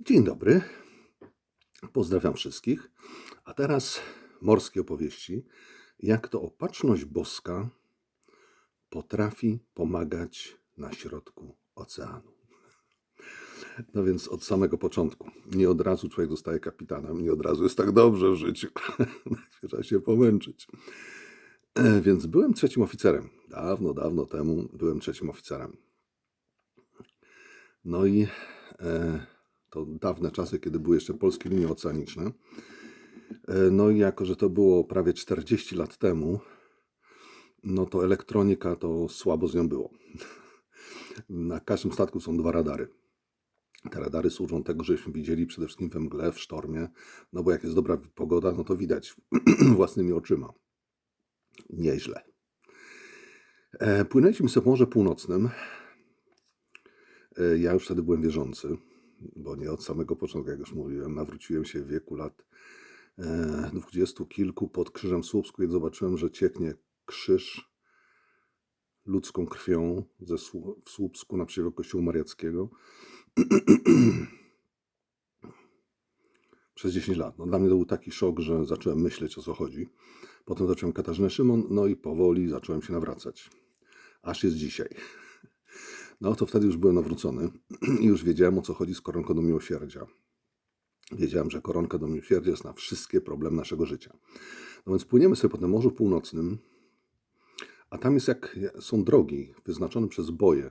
Dzień dobry. Pozdrawiam wszystkich. A teraz morskie opowieści. Jak to opatrzność boska potrafi pomagać na środku oceanu. No więc od samego początku. Nie od razu człowiek zostaje kapitanem, nie od razu jest tak dobrze w życiu. Trzeba się pomęczyć. E, Więc byłem trzecim oficerem. Dawno, dawno temu byłem trzecim oficerem. No i e, to dawne czasy, kiedy były jeszcze polskie linie oceaniczne. E, No i jako, że to było prawie 40 lat temu, no to elektronika to słabo z nią było. Na każdym statku są dwa radary. Te radary służą tego, żebyśmy widzieli przede wszystkim we mgle, w sztormie, no bo jak jest dobra pogoda, no to widać własnymi oczyma. Nieźle. E, Płynęliśmy sobie Morze Północnym. E, Ja już wtedy byłem wierzący, bo nie od samego początku, jak już mówiłem, nawróciłem się w wieku lat e, dwudziestu kilku pod Krzyżem Słupsku i zobaczyłem, że cieknie krzyż ludzką krwią ze w Słupsku naprzeciwko kościoła mariackiego przez 10 lat. No, dla mnie to był taki szok, że zacząłem myśleć o co chodzi. Potem zacząłem Katarzynę Szymon, no i powoli zacząłem się nawracać. Aż jest dzisiaj. No to wtedy już byłem nawrócony i już wiedziałem o co chodzi z koronką do miłosierdzia. Wiedziałem, że koronka do miłosierdzia jest na wszystkie problemy naszego życia. No więc płyniemy sobie po tym Morzu Północnym, a tam jest jak są drogi wyznaczone przez boje,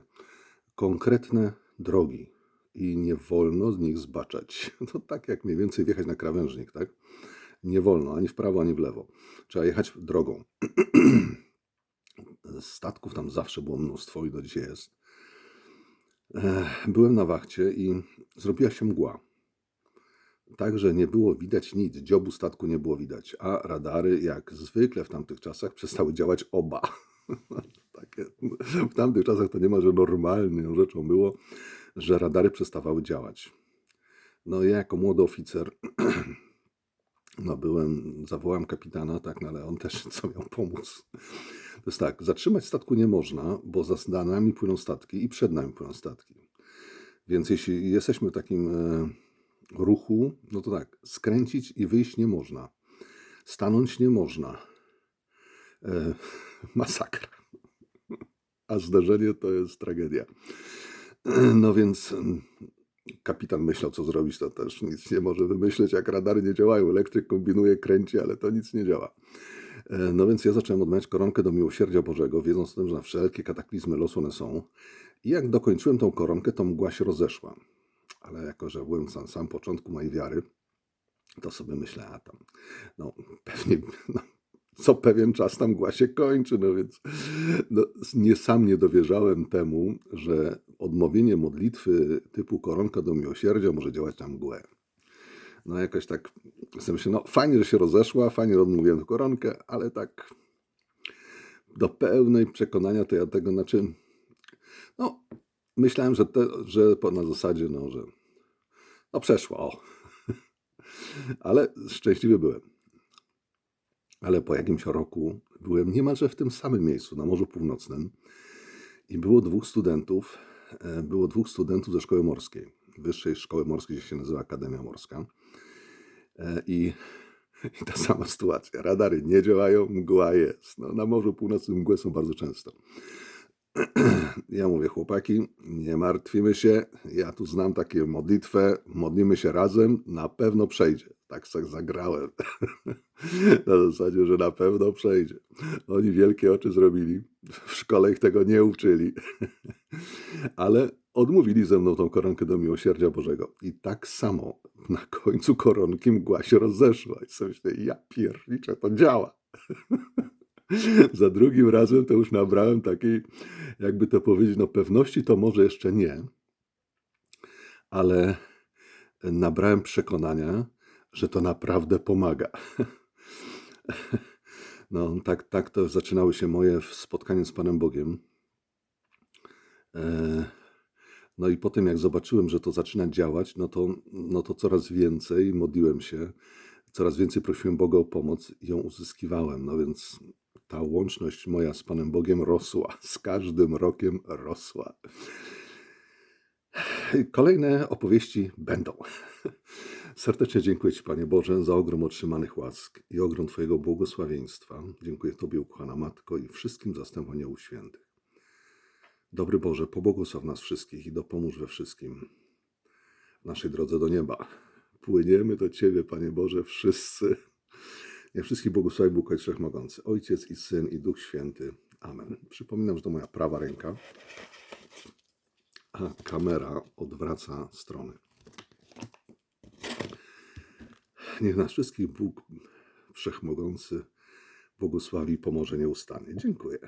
konkretne drogi i nie wolno z nich zbaczać. To tak jak mniej więcej wjechać na krawężnik, tak? Nie wolno ani w prawo, ani w lewo. Trzeba jechać drogą. Statków tam zawsze było mnóstwo i do dzisiaj jest. Byłem na wachcie i zrobiła się mgła. Tak, że nie było widać nic, dziobu statku nie było widać, a radary, jak zwykle w tamtych czasach, przestały działać oba. Takie, w tamtych czasach to niemalże normalną rzeczą było, że radary przestawały działać. No ja jako młody oficer, no byłem, zawołałem kapitana, tak, no ale on też co miał pomóc. To jest tak, zatrzymać statku nie można, bo za nami płyną statki i przed nami płyną statki. Więc jeśli jesteśmy w takim e, ruchu, no to tak, skręcić i wyjść nie można. Stanąć nie można. E, masakra. A zdarzenie to jest tragedia. No więc kapitan myślał, co zrobić, to też nic nie może wymyśleć, jak radary nie działają. Elektryk kombinuje, kręci, ale to nic nie działa. E, No więc ja zacząłem odmawiać koronkę do miłosierdzia Bożego, wiedząc o tym, że na wszelkie kataklizmy losu one są. I jak dokończyłem tą koronkę, to mgła się rozeszła. Ale jako, że byłem na samym początku mojej wiary, to sobie myślę, a tam, no pewnie, no, co pewien czas ta mgła się kończy, no więc no, nie sam nie dowierzałem temu, że odmówienie modlitwy typu koronka do miłosierdzia może działać na mgłę. No jakoś tak sobie myślę, no fajnie, że się rozeszła, fajnie, że odmówiłem koronkę, ale tak do pełnej przekonania to ja tego, znaczy, no myślałem, że, te, że na zasadzie, no, że no przeszło, o. ale szczęśliwy byłem. Ale po jakimś roku byłem niemalże w tym samym miejscu, na Morzu Północnym i było dwóch studentów, było dwóch studentów ze szkoły morskiej, wyższej szkoły morskiej, gdzie się nazywa Akademia Morska. E, I, I ta sama sytuacja. Radary nie działają, mgła jest. No, na Morzu Północnym mgły są bardzo często. Ja mówię, chłopaki, nie martwimy się. Ja tu znam takie modlitwę, modlimy się razem, na pewno przejdzie. Tak sobie zagrałem. Na zasadzie, że na pewno przejdzie. Oni wielkie oczy zrobili. W szkole ich tego nie uczyli. Ale odmówili ze mną tą koronkę do miłosierdzia Bożego. I tak samo na końcu koronki mgła się rozeszła. I sobie myślę, ja pierniczę, to działa. Za drugim razem to już nabrałem takiej, jakby to powiedzieć, no pewności to może jeszcze nie, ale nabrałem przekonania, że to naprawdę pomaga. No, tak, tak to zaczynały się moje spotkania z Panem Bogiem. E, No i potem, jak zobaczyłem, że to zaczyna działać, no to, no to coraz więcej modliłem się, coraz więcej prosiłem Boga o pomoc i ją uzyskiwałem. No więc ta łączność moja z Panem Bogiem rosła, z każdym rokiem rosła. Kolejne opowieści będą. Serdecznie dziękuję Ci, Panie Boże, za ogrom otrzymanych łask i ogrom Twojego błogosławieństwa. Dziękuję Tobie, ukochana Matko, i wszystkim zastępom Aniołów Świętych. Dobry Boże, pobłogosław nas wszystkich i dopomóż we wszystkim w naszej drodze do nieba. Płyniemy do Ciebie, Panie Boże, wszyscy. Niech wszystkich błogosławi Bóg Ojciec Wszechmogący, Ojciec i Syn i Duch Święty. Amen. Przypominam, że to moja prawa ręka, a kamera odwraca strony. Niech nas wszystkich Bóg Wszechmogący błogosławi i pomoże nieustannie. Dziękuję.